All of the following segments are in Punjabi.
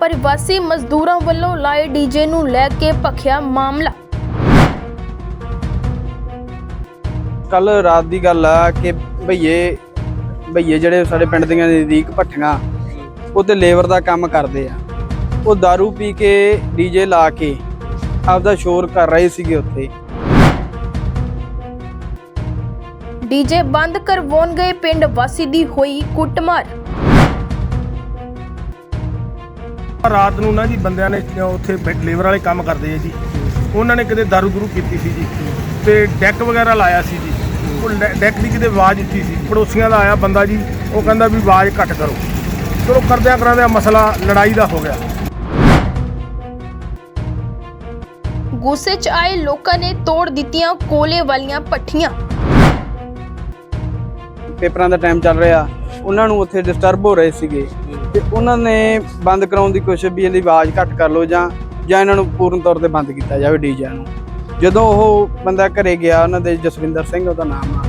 ਪਰਿਵਾਸੀ ਮਜ਼ਦੂਰਾਂ ਵੱਲੋਂ ਲਾਏ ਡੀਜੇ ਨੂੰ ਲੈ ਕੇ ਭਖਿਆ ਮਾਮਲਾ। ਕੱਲ ਰਾਤ ਦੀ ਗੱਲ ਆ ਕਿ ਭਈਏ ਭਈਏ ਜਿਹੜੇ ਸਾਡੇ ਪਿੰਡ ਦੀਆਂ ਨਜ਼ਦੀਕ ਭੱਠੀਆਂ ਉਹ ਤੇ ਲੇਬਰ ਦਾ ਕੰਮ ਕਰਦੇ ਆ। ਉਹ दारू ਪੀ ਕੇ ਡੀਜੇ ਲਾ ਕੇ ਆਪਦਾ ਸ਼ੋਰ ਕਰ ਰਹੇ ਸੀਗੇ ਉੱਥੇ। ਡੀਜੇ ਬੰਦ ਕਰਵਾਉਣ ਗਏ ਪਿੰਡ ਵਾਸੀ ਦੀ ਹੋਈ ਕੁੱਟਮਾਰ। ਰਾਤ ਨੂੰ ਨਾ ਜੀ ਬੰਦਿਆਂ ਨੇ ਉੱਥੇ ਲੇਬਰ ਵਾਲੇ ਕੰਮ ਕਰਦੇ ਆ ਜੀ। ਉਹਨਾਂ ਨੇ ਕਿਤੇ ਦਾਰੂ ਦੂਰੂ ਕੀਤੀ ਸੀ ਜੀ। ਤੇ ਡੈਕ ਵਗੈਰਾ ਲਾਇਆ ਸੀ ਜੀ। ਉਹ ਡੈਕ ਦੀ ਕਿਤੇ ਆਵਾਜ਼ ਉੱਚੀ ਸੀ। ਪੜੋਸੀਆਂ ਦਾ ਆਇਆ ਬੰਦਾ ਜੀ ਉਹ ਕਹਿੰਦਾ ਵੀ ਆਵਾਜ਼ ਘੱਟ ਕਰੋ। ਚਲੋ ਕਰਦਿਆਂ ਕਰਾਂਦਿਆਂ ਮਸਲਾ ਲੜਾਈ ਦਾ ਹੋ ਗਿਆ। ਗੁੱਸੇ 'ਚ ਆਏ ਲੋਕਾਂ ਨੇ ਤੋੜ ਦਿੱਤੀਆਂ ਕੋਲੇ ਵਾਲੀਆਂ ਪੱਠੀਆਂ ਪੇਪਰਾਂ ਦਾ ਟਾਈਮ ਚੱਲ ਰਿਹਾ। ਉਹਨਾਂ ਨੂੰ ਉੱਥੇ ਡਿਸਟਰਬ ਹੋ ਰਹੇ ਸੀਗੇ। ਤੇ ਉਹਨਾਂ ਨੇ ਬੰਦ ਕਰਾਉਣ ਦੀ ਕੋਸ਼ਿਸ਼ ਵੀ ਇਹਦੀ ਆਵਾਜ਼ ਘੱਟ ਕਰ ਲਓ ਜਾਂ ਜਾਂ ਇਹਨਾਂ ਨੂੰ ਪੂਰਨ ਤੌਰ ਤੇ ਬੰਦ ਕੀਤਾ ਜਾਵੇ ਡੀਜੇ ਨੂੰ। ਜਦੋਂ ਉਹ ਬੰਦਾ ਘਰੇ ਗਿਆ, ਉਹਨਾਂ ਦੇ ਜਸਵਿੰਦਰ ਸਿੰਘ ਉਹਦਾ ਨਾਮ ਆ।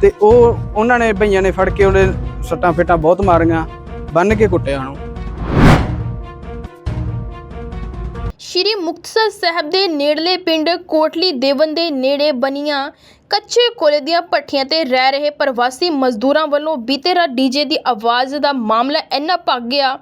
ਤੇ ਉਹ ਉਹਨਾਂ ਨੇ ਭਈਆਂ ਨੇ ਫੜ ਕੇ ਉਹਨੇ ਸੱਟਾਂ ਫੇਟਾਂ ਬਹੁਤ ਮਾਰੀਆਂ ਬੰਨ ਕੇ ਕੁੱਟਿਆ ਉਹਨੂੰ। ਸ਼੍ਰੀ ਮੁਕਤਸਰ ਸਾਹਿਬ ਦੇ ਨੇੜਲੇ ਪਿੰਡ ਕੋਟਲੀ ਦੇਵਨ ਦੇ ਨੇੜੇ ਬਣੀਆਂ ਕੱਚੇ ਕੋਲੇ ਦੀਆਂ ਭੱਠੀਆਂ ਤੇ ਰਹਿ ਰਹੇ ਪ੍ਰਵਾਸੀ ਮਜ਼ਦੂਰਾਂ ਵੱਲੋਂ ਬੀਤੇ ਰਾਤ ਡੀਜੇ ਦੀ ਆਵਾਜ਼ ਦਾ ਮਾਮਲਾ ਇੰਨਾ ਭੱਗ ਗਿਆ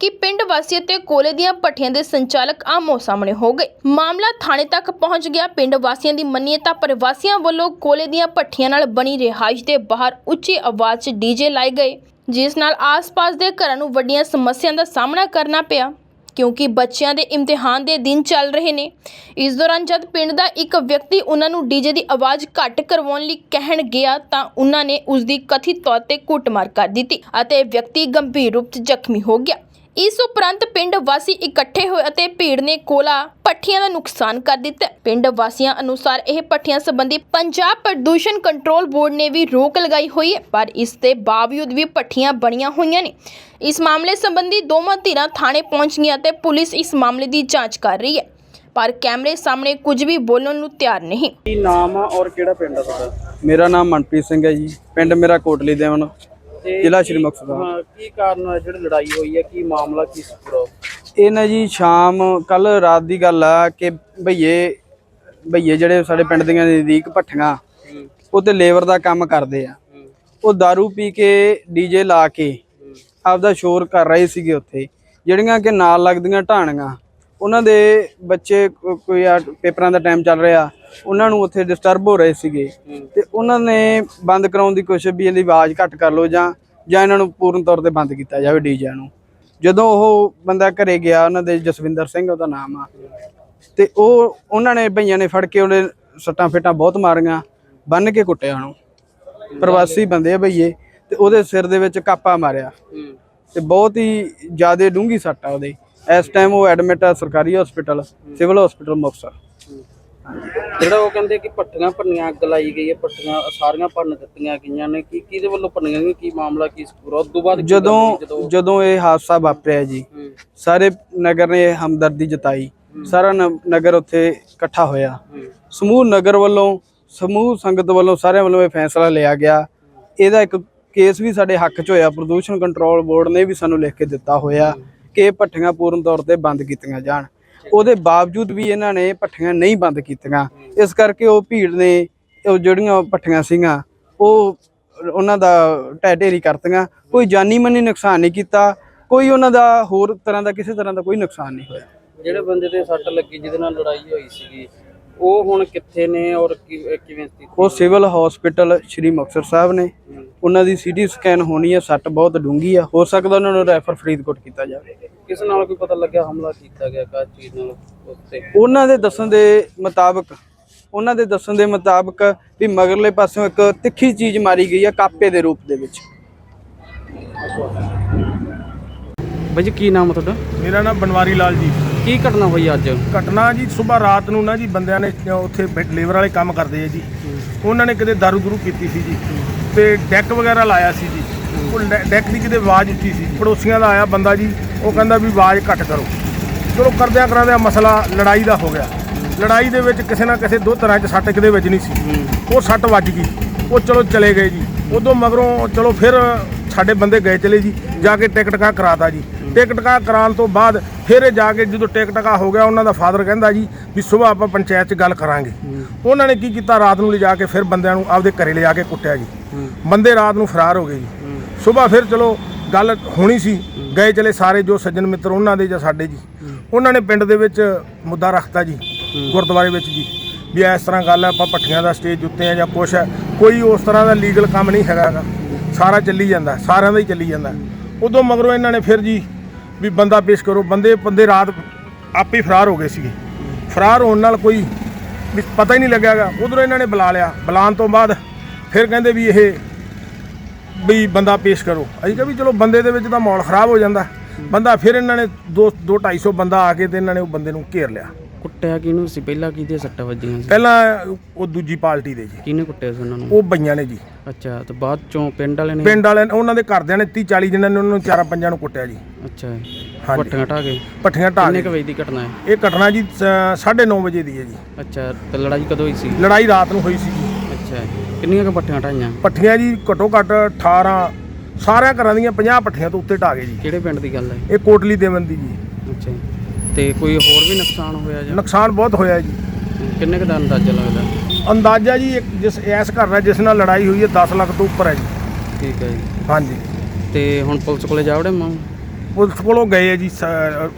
ਕਿ ਪਿੰਡ ਵਾਸੀ ਅਤੇ ਕੋਲੇ ਦੀਆਂ ਭੱਠੀਆਂ ਦੇ ਸੰਚਾਲਕ ਆਮੋ ਸਾਹਮਣੇ ਹੋ ਗਏ। ਮਾਮਲਾ ਥਾਣੇ ਤੱਕ ਪਹੁੰਚ ਗਿਆ। ਪਿੰਡ ਵਾਸੀਆਂ ਦੀ ਮੰਨੀਏ ਤਾਂ ਪ੍ਰਵਾਸੀਆਂ ਵੱਲੋਂ ਕੋਲੇ ਦੀਆਂ ਭੱਠੀਆਂ ਨਾਲ ਬਣੀ ਰਿਹਾਇਸ਼ ਦੇ ਬਾਹਰ ਉੱਚੀ ਆਵਾਜ਼ 'ਚ ਡੀਜੇ ਲਾਏ ਗਏ, ਜਿਸ ਨਾਲ ਆਸ-ਪਾਸ ਦੇ ਘਰਾਂ ਨੂੰ ਵੱਡੀਆਂ ਸਮੱਸਿਆਵਾਂ ਦਾ ਸਾਹਮਣਾ ਕਰਨਾ ਪਿਆ। ਕਿਉਂਕਿ ਬੱਚਿਆਂ ਦੇ ਇਮਤਿਹਾਨ ਦੇ ਦਿਨ ਚੱਲ ਰਹੇ ਨੇ। ਇਸ ਦੌਰਾਨ ਜਦ ਪਿੰਡ ਦਾ ਇੱਕ ਵਿਅਕਤੀ ਉਹਨਾਂ ਨੂੰ ਡੀਜੇ ਦੀ ਆਵਾਜ਼ ਘੱਟ ਕਰਵਾਉਣ ਲਈ ਕਹਿਣ ਗਿਆ ਤਾਂ ਉਹਨਾਂ ਨੇ ਉਸ ਦੀ ਕਥਿਤ ਤੌਰ ਤੇ ਕੁੱਟਮਾਰ ਕਰ ਦਿੱਤੀ ਅਤੇ ਵਿਅਕਤੀ ਗੰਭੀਰ ਰੂਪ 'ਚ ਜ਼ਖਮੀ ਹੋ ਗਿਆ। ਇਸ ਉਪਰੰਤ ਪਿੰਡ ਵਾਸੀ ਇਕੱਠੇ ਹੋਏ ਅਤੇ ਭੀੜ ਨੇ ਕੋਲਾ ਪੱਠੀਆਂ ਦਾ ਨੁਕਸਾਨ ਕਰ ਦਿੱਤਾ। ਪਿੰਡ ਵਾਸੀਆਂ ਅਨੁਸਾਰ ਇਹ ਪੱਠੀਆਂ ਸੰਬੰਧੀ ਪੰਜਾਬ ਪ੍ਰਦੂਸ਼ਣ ਕੰਟਰੋਲ ਬੋਰਡ ਨੇ ਵੀ ਰੋਕ ਲਗਾਈ ਹੋਈ ਹੈ ਪਰ ਇਸ ਦੇ ਬਾਵਜੂਦ ਵੀ ਪੱਠੀਆਂ ਬਣੀਆਂ ਹੋਈਆਂ ਨੇ। ਇਸ ਮਾਮਲੇ ਸੰਬੰਧੀ ਦੋਵਾਂ ਧਿਰਾਂ ਥਾਣੇ ਪਹੁੰਚ ਗਈਆਂ ਤੇ ਪੁਲਿਸ ਇਸ ਮਾਮਲੇ ਦੀ ਜਾਂਚ ਕਰ ਰਹੀ ਹੈ। ਪਰ ਕੈਮਰੇ ਸਾਹਮਣੇ ਕੁਝ ਵੀ ਬੋਲਣ ਨੂੰ ਤਿਆਰ ਨਹੀਂ। ਕੀ ਨਾਮ ਆ ਔਰ ਕਿਹੜਾ ਪਿੰਡ ਆ ਤੁਹਾਡਾ? ਮੇਰਾ ਨਾਮ ਮਨਪ੍ਰੀਤ ਸਿੰਘ ਹੈ ਜੀ। ਪਿੰਡ ਮੇਰਾ ਕੋਟਲੀ ਦੇਵਨ ਜ਼ਿਲ੍ਹਾ ਸ਼੍ਰੀ ਸਾਹਿਬ ਹਾਂ ਕੀ ਕਾਰਨ ਹੈ ਜਿਹੜੀ ਲੜਾਈ ਹੋਈ ਹੈ? ਕੀ ਮਾਮਲਾ ਕੀ ਸੀ ਪੂਰਾ ਇਹ ਨਾ ਜੀ ਸ਼ਾਮ ਕੱਲ ਰਾਤ ਦੀ ਗੱਲ ਆ ਕਿ ਭਈਏ ਭਈਏ ਜਿਹੜੇ ਸਾਡੇ ਪਿੰਡ ਦੀਆਂ ਨਜ਼ਦੀਕ ਭੱਠੀਆਂ ਉਹ ਤੇ ਲੇਬਰ ਦਾ ਕੰਮ ਕਰਦੇ ਆ। ਉਹ दारू ਪੀ ਕੇ ਡੀਜੇ ਲਾ ਕੇ ਆਪਦਾ ਸ਼ੋਰ ਕਰ ਰਹੇ ਸੀਗੇ ਉੱਥੇ ਜਿਹੜੀਆਂ ਕਿ ਨਾਲ ਲੱਗਦੀਆਂ ਢਾਣੀਆਂ। ਉਹਨਾਂ ਦੇ ਬੱਚੇ ਕੋ- ਕੋਈ ਆ ਪੇਪਰਾਂ ਦਾ ਟਾਈਮ ਚੱਲ ਰਿਹਾ ਉਹਨਾਂ ਨੂੰ ਉੱਥੇ ਡਿਸਟਰਬ ਹੋ ਰਹੇ ਸੀਗੇ। ਤੇ ਉਹਨਾਂ ਨੇ ਬੰਦ ਕਰਾਉਣ ਦੀ ਕੋਸ਼ਿਸ਼ ਵੀ ਇਹਦੀ ਆਵਾਜ਼ ਘੱਟ ਕਰ ਲਓ ਜਾਂ ਜਾਂ ਇਹਨਾਂ ਨੂੰ ਪੂਰਨ ਤੌਰ ਤੇ ਬੰਦ ਕੀਤਾ ਜਾਵੇ ਡੀਜੇ ਨੂੰ। ਜਦੋਂ ਉਹ ਬੰਦਾ ਘਰੇ ਗਿਆ ਉਹਨਾਂ ਦੇ ਜਸਵਿੰਦਰ ਸਿੰਘ ਉਹਦਾ ਨਾਮ ਆ। ਤੇ ਉਹ ਉਹਨਾਂ ਨੇ ਭਈਆਂ ਨੇ ਫੜ ਕੇ ਉਹਦੇ ਸੱਟਾਂ ਫੇਟਾਂ ਬਹੁਤ ਮਾਰੀਆਂ ਬੰਨ ਕੇ ਕੁੱਟਿਆ ਉਹਨੂੰ। ਪ੍ਰਵਾਸੀ ਬੰਦੇ ਆ ਭਈਏ ਤੇ ਉਹਦੇ ਸਿਰ ਦੇ ਵਿੱਚ ਕਾਪਾ ਮਾਰਿਆ। ਤੇ ਬਹੁਤ ਹੀ ਜ਼ਿਆਦਾ ਡੂੰਗੀ ਸੱਟ ਆ ਉਹਦੇ। ਇਸ ਟਾਈਮ ਉਹ ਐਡਮਿਟ ਆ ਸਰਕਾਰੀ ਹਸਪੀਟਲ ਸਿਵਲ ਹਸਪੀਟਲ ਮੁਕਤਸਰ। ਜਿਹੜਾ ਉਹ ਕਹਿੰਦੇ ਕਿ ਪੱਟੀਆਂ ਭੰਨੀਆਂ ਅੱਗ ਲਾਈ ਗਈ ਹੈ ਪੱਟੀਆਂ ਸਾਰੀਆਂ ਭੰਨ ਦਿੱਤੀਆਂ ਗਈਆਂ ਨੇ। ਕੀ ਕਿਹਦੇ ਵੱਲੋਂ ਭੰਨੀਆਂ ਗਈਆਂ? ਕੀ ਮਾਮਲਾ ਕੀ ਸੀ ਪੂਰਾ ਉਸ ਤੋਂ ਬਾਅਦ ਕੀ ਜਦੋਂ ਜਦੋਂ ਇਹ ਹਾਦਸਾ ਵਾਪਰਿਆ ਜੀ ਸਾਰੇ ਨਗਰ ਨੇ ਹਮਦਰਦੀ ਜਤਾਈ। ਸਾਰਾ ਨਗਰ ਉੱਥੇ ਇਕੱਠਾ ਹੋਇਆ। ਸਮੂਹ ਨਗਰ ਵੱਲੋਂ ਸਮੂਹ ਸੰਗਤ ਵੱਲੋਂ ਸਾਰਿਆਂ ਵੱਲੋਂ ਇਹ ਫੈਸਲਾ ਲਿਆ ਗਿਆ। ਇਹਦਾ ਇੱਕ ਕੇਸ ਵੀ ਸਾਡੇ ਹੱਕ 'ਚ ਹੋਇਆ। ਪ੍ਰਦੂਸ਼ਣ ਕੰਟਰੋਲ ਬੋਰਡ ਨੇ ਵੀ ਸਾਨੂੰ ਲਿਖ ਕੇ ਦਿੱਤਾ ਹੋਇਆ। ਕਿ ਭੱਠੀਆਂ ਪੂਰਨ ਤੌਰ ਤੇ ਬੰਦ ਕੀਤੀਆਂ ਜਾਣ। ਉਹਦੇ ਬਾਵਜੂਦ ਵੀ ਇਹਨਾਂ ਨੇ ਭੱਠੀਆਂ ਨਹੀਂ ਬੰਦ ਕੀਤੀਆਂ। ਇਸ ਕਰਕੇ ਉਹ ਭੀੜ ਨੇ ਉਹ ਜਿਹੜੀਆਂ ਭੱਠੀਆਂ ਸੀਗੀਆਂ, ਉਹ ਉਹਨਾਂ ਦਾ ਢਹਿ ਢੇਰੀ ਕਰਤੀਆਂ। ਕੋਈ ਜਾਨੀ ਮਾਨੀ ਨੁਕਸਾਨ ਨਹੀਂ ਕੀਤਾ, ਕੋਈ ਉਹਨਾਂ ਦਾ ਹੋਰ ਤਰ੍ਹਾਂ ਦਾ, ਕਿਸੇ ਤਰ੍ਹਾਂ ਦਾ ਕੋਈ ਨੁਕਸਾਨ ਨਹੀਂ ਹੋਇਆ। ਜਿਹੜੇ ਬੰਦੇ ਤੇ ਸੱਟ ਲੱਗੀ, ਜਿਹਦੇ ਨਾਲ ਲੜਾਈ ਹੋਈ ਸੀਗੀ ਉਹ ਹੁਣ ਕਿੱਥੇ ਨੇ ਔਰ ਕੀ- ਕਿਵੇਂ ਸਥਿਤੀ ਉਹ ਸਿਵਲ ਹਸਪੀਟਲ ਸ਼੍ਰੀ ਮੁਕਤਸਰ ਸਾਹਿਬ ਨੇ। ਉਹਨਾਂ ਦੀ ਸੀਟੀ ਸਕੈਨ ਹੋਣੀ ਹੈ ਸੱਟ ਬਹੁਤ ਡੂੰਗੀ ਆ। ਹੋ ਸਕਦਾ ਉਹਨਾਂ ਨੂੰ ਰੈਫਰ ਫਰੀਦਕੋਟ ਕੀਤਾ ਜਾਵੇ। ਕਿਸ ਨਾਲ ਕੋਈ ਪਤਾ ਲੱਗਿਆ ਹਮਲਾ ਕੀਤਾ ਗਿਆ ਕਾ ਚੀਜ਼ ਨਾਲ ਉੱਤੇ ਉਹਨਾਂ ਦੇ ਦੱਸਣ ਦੇ ਮੁਤਾਬਕ ਉਹਨਾਂ ਦੇ ਦੱਸਣ ਦੇ ਮੁਤਾਬਕ ਵੀ ਮਗਰਲੇ ਪਾਸਿਓਂ ਇੱਕ ਤਿੱਖੀ ਚੀਜ਼ ਮਾਰੀ ਗਈ ਹੈ ਕਾਪੇ ਦੇ ਰੂਪ ਦੇ ਵਿੱਚ। ਬਾਈ ਜੀ ਕੀ ਨਾਮ ਤੁਹਾਡਾ? ਮੇਰਾ ਨਾਮ ਬਨਵਾਰੀ ਲਾਲ ਜੀ। ਕੀ ਘਟਨਾ ਹੋਈ ਅੱਜ? ਘਟਨਾ ਜੀ ਸਵੇਰ ਰਾਤ ਨੂੰ ਨਾ ਜੀ ਬੰਦਿਆਂ ਨੇ ਉੱਥੇ ਬੈ- ਲੇਬਰ ਵਾਲੇ ਕੰਮ ਕਰਦੇ ਆ ਜੀ। ਉਹਨਾਂ ਨੇ ਕਿਤੇ ਦਾਰੂ ਦੂਰੂ ਕੀਤੀ ਸੀ ਜੀ। ਤੇ ਡੈਕ ਵਗੈਰਾ ਲਾਇਆ ਸੀ ਜੀ। ਉਹ ਡੈ- ਡੈਕ ਦੀ ਕਿਤੇ ਆਵਾਜ਼ ਉੱਚੀ ਸੀ ਪੜੋਸੀਆਂ ਦਾ ਆਇਆ ਬੰਦਾ ਜੀ, ਉਹ ਕਹਿੰਦਾ ਵੀ ਆਵਾਜ਼ ਘੱਟ ਕਰੋ। ਚਲੋ ਕਰਦਿਆਂ ਕਰਾਂਦਿਆਂ ਮਸਲਾ ਲੜਾਈ ਦਾ ਹੋ ਗਿਆ। ਲੜਾਈ ਦੇ ਵਿੱਚ ਕਿਸੇ ਨਾ ਕਿਸੇ ਦੋ ਤਰ੍ਹਾਂ 'ਚ ਸੱਟ ਕਿਤੇ ਦੇ ਵਿੱਚ ਨਹੀਂ ਸੀ। ਉਹ ਸੱਟ ਵੱਜ ਗਈ। ਉਹ ਚਲੋ ਚਲੇ ਗਏ ਜੀ। ਉਦੋਂ ਮਗਰੋਂ ਚਲੋ ਫਿਰ ਸਾਡੇ ਬੰਦੇ ਗਏ ਚਲੇ ਜੀ। ਜਾ ਕੇ ਟਿਕਟ ਕਾ ਕਰਾਤਾ ਜੀ। ਟਿਕ ਟਕਾ ਕਰਾਉਣ ਤੋਂ ਬਾਅਦ ਫਿਰ ਇਹ ਜਾ ਕੇ ਜਦੋਂ ਟਿਕ ਟਕਾ ਹੋ ਗਿਆ ਉਹਨਾਂ ਦਾ ਫਾਦਰ ਕਹਿੰਦਾ ਜੀ ਵੀ ਸਵੇਰ ਆਪਾਂ ਪੰਚਾਇਤ 'ਚ ਗੱਲ ਕਰਾਂਗੇ। ਉਹਨਾਂ ਨੇ ਕੀ ਕੀਤਾ? ਰਾਤ ਨੂੰ ਲਿਜਾ ਕੇ ਫਿਰ ਬੰਦਿਆਂ ਨੂੰ ਆਪਦੇ ਘਰੇ ਲਿਜਾ ਕੇ ਕੁੱਟਿਆ ਜੀ। ਬੰਦੇ ਰਾਤ ਨੂੰ ਫਰਾਰ ਹੋ ਗਏ ਜੀ। ਸਵੇਰ ਫਿਰ ਚਲੋ ਗੱਲ ਹੋਣੀ ਸੀ। ਗਏ ਚਲੇ ਸਾਰੇ ਜੋ ਸੱਜਣ ਮਿੱਤਰ ਉਹਨਾਂ ਦੇ ਜਾਂ ਸਾਡੇ ਜੀ। ਉਹਨਾਂ ਨੇ ਪਿੰਡ ਦੇ ਵਿੱਚ ਮੁੱਦਾ ਰੱਖਤਾ ਜੀ ਗੁਰਦੁਆਰੇ ਵਿੱਚ ਜੀ ਵੀ ਇਸ ਤਰ੍ਹਾਂ ਗੱਲ ਹੈ ਆਪਾਂ ਪੱਠੀਆਂ ਦਾ ਸਟੇਜ ਉੱਤੇ ਆ ਜਾਂ ਕੁਛ ਹੈ ਕੋਈ ਉਸ ਤਰ੍ਹਾਂ ਦਾ ਲੀਗਲ ਕੰਮ ਨਹੀਂ ਹੈਗਾ। ਸਾਰਾ ਚੱਲੀ ਜਾਂਦਾ ਸਾਰਿਆਂ ਦਾ ਹੀ ਚੱਲੀ ਜਾਂਦਾ। ਉਦੋਂ ਮਗਰੋਂ ਇਹਨਾਂ ਨੇ ਫਿਰ ਜੀ ਵੀ ਬੰਦਾ ਪੇਸ਼ ਕਰੋ। ਬੰਦੇ ਬੰਦੇ ਰਾਤ ਆਪੇ ਫਰਾਰ ਹੋ ਗਏ ਸੀਗੇ। ਫਰਾਰ ਹੋਣ ਨਾਲ ਕੋਈ ਵੀ ਪਤਾ ਹੀ ਨਹੀਂ ਲੱਗਿਆਗਾ ਉਧਰੋਂ ਇਹਨਾਂ ਨੇ ਬੁਲਾ ਲਿਆ। ਬੁਲਾਉਣ ਤੋਂ ਬਾਅਦ ਫਿਰ ਕਹਿੰਦੇ ਵੀ ਇਹ ਵੀ ਬੰਦਾ ਪੇਸ਼ ਕਰੋ। ਅਸੀਂ ਕਿਹਾ ਵੀ ਚਲੋ ਬੰਦੇ ਦੇ ਵਿੱਚ ਤਾਂ ਮਾਹੌਲ ਖਰਾਬ ਹੋ ਜਾਂਦਾ। ਬੰਦਾ ਫਿਰ ਇਹਨਾਂ ਨੇ 2 2 250 ਬੰਦਾ ਆ ਕੇ ਤੇ ਇਹਨਾਂ ਨੇ ਉਹ ਬੰਦੇ ਨੂੰ ਘੇਰ ਲਿਆ। ਕੁੱਟਿਆ ਕਿਹਨੂੰ ਸੀ ਪਹਿਲਾਂ ਕਿਹਦੇ ਸੱਟਾਂ ਵੱਜੀਆਂ ਸੀ? ਪਹਿਲਾਂ ਉਹ ਦੂਜੀ ਪਾਰਟੀ ਦੇ ਜੀ। ਕਿਹਨੇ ਕੁੱਟਿਆ ਸੀ ਉਹਨਾਂ ਨੂੰ? ਉਹ ਬਈਆਂ ਨੇ ਜੀ। ਅੱਛਾ ਤੇ ਬਾਅਦ ਚੋਂ ਪਿੰਡ ਵਾਲੇ ਨੇ? ਪਿੰਡ ਵਾਲਿਆਂ ਨੇ ਉਹਨਾਂ ਦੇ ਘਰਦਿਆਂ ਨੇ 30 40 ਜਣਾਂ ਨੇ ਉਹਨਾਂ ਨੂੰ ਚਾਰਾਂ ਪੰਜਾਂ ਨੂੰ ਕੁੱਟਿਆ ਜੀ। ਅੱਛਾ ਹਾਂਜੀ। ਪੱਟੀਆਂ ਢਾ ਗਏ? ਪੱਠੀਆਂ ਢਾਹ ਕਿੰਨੇ ਕੇ ਕੁ ਵਜੇ ਦੀ ਘਟਨਾ ਹੈ? ਇਹ ਘਟਨਾ ਜੀ 9:30 ਵਜੇ ਦੀ ਹੈ ਜੀ। ਅੱਛਾ ਤੇ ਲੜਾਈ ਕਦੋਂ ਹੋਈ ਸੀ? ਲੜਾਈ ਰਾਤ ਨੂੰ ਹੋਈ ਸੀ ਜੀ। ਅੱਛਾ ਕਿੰਨੀਆਂ ਕੁ ਪੱਟੀਆਂ ਢਾਈਆਂ ਪੱਠੀਆਂ ਜੀ ਘੱਟੋ ਘੱਟ 18 ਸਾਰਿਆਂ ਘਰਾਂ ਦੀਆਂ 50 ਪੱਠੀਆਂ ਤੋਂ ਉੱਤੇ ਢਾਹ ਗਏ ਜੀ। ਕਿਹੜੇ ਪਿੰਡ ਦੀ ਗੱਲ ਹੈ? ਇਹ ਕੋਟਲੀ ਦੇਵਨ ਦੀ ਜੀ। ਅੱਛਾ। ਤੇ ਕੋਈ ਹੋਰ ਵੀ ਨੁਕਸਾਨ ਹੋਇਆ ਜਾਂ? ਨੁਕਸਾਨ ਬਹੁਤ ਹੋਇਆ ਜੀ। ਕਿੰਨੇ ਕੁ ਦਾ ਅੰਦਾਜ਼ਾ ਲੱਗਦਾ? ਅੰਦਾਜ਼ਾ ਜੀ ਇੱਕ ਜਿਸ ਇਸ ਘਰ ਨਾਲ ਜਿਸ ਨਾਲ ਲੜਾਈ ਹੋਈ ਹੈ 10 ਲੱਖ ਤੋਂ ਉੱਪਰ ਹੈ ਜੀ। ਠੀਕ ਹੈ ਜੀ। ਹਾਂਜੀ। ਤੇ ਹੁਣ ਪੁਲਿਸ ਕੋਲੇ ਜਾ ਵੜੇ ਮਾਂ? ਪੁਲਿਸ ਕੋਲੋਂ ਗਏ ਹੈ ਜੀ ਸ-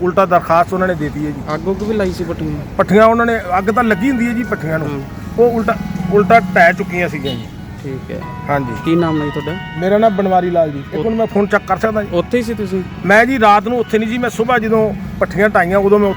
ਉਲਟਾ ਦਰਖਾਸਤ ਉਹਨਾਂ ਨੇ ਦੇ ਦਿੱਤੀ ਹੈ ਜੀ। ਅੱਗ ਉੱਗ ਵੀ ਲਾਈ ਸੀ ਪੱਟੀਆਂ ਪੱਠੀਆਂ ਉਹਨਾਂ ਨੇ ਅੱਗ ਤਾਂ ਲੱਗੀ ਹੁੰਦੀ ਹੈ ਜੀ ਪੱਠੀਆਂ ਨੂੰ। ਉਹ ਉਲਟਾ ਉਲਟਾ ਟਹਿ ਚੁੱਕੀਆਂ ਸੀਗੀਆਂ ਜੀ। ਠੀਕ ਹੈ। ਹਾਂਜੀ। ਕੀ ਨਾਮ ਹੈ ਜੀ ਤੁਹਾਡਾ? ਮੇਰਾ ਨਾਮ ਬਨਵਾਰੀ ਲਾਲ ਜੀ। ਇੱਕ ਨੂੰ ਮੈਂ ਫੋਨ ਚੱਕ ਕਰ ਸਕਦਾ ਜੀ। ਉੱਥੇ ਹੀ ਸੀ ਤੁਸੀਂ? ਮੈਂ ਜੀ ਰਾਤ ਨੂੰ ਉੱਥੇ ਨਹੀਂ ਜੀ ਮੈਂ ਸਵੇਰ ਜਦੋਂ ਪੱਠੀਆਂ ਢਾਈਆਂ ਉਦੋਂ ਮੈਂ ਉੱਥੇ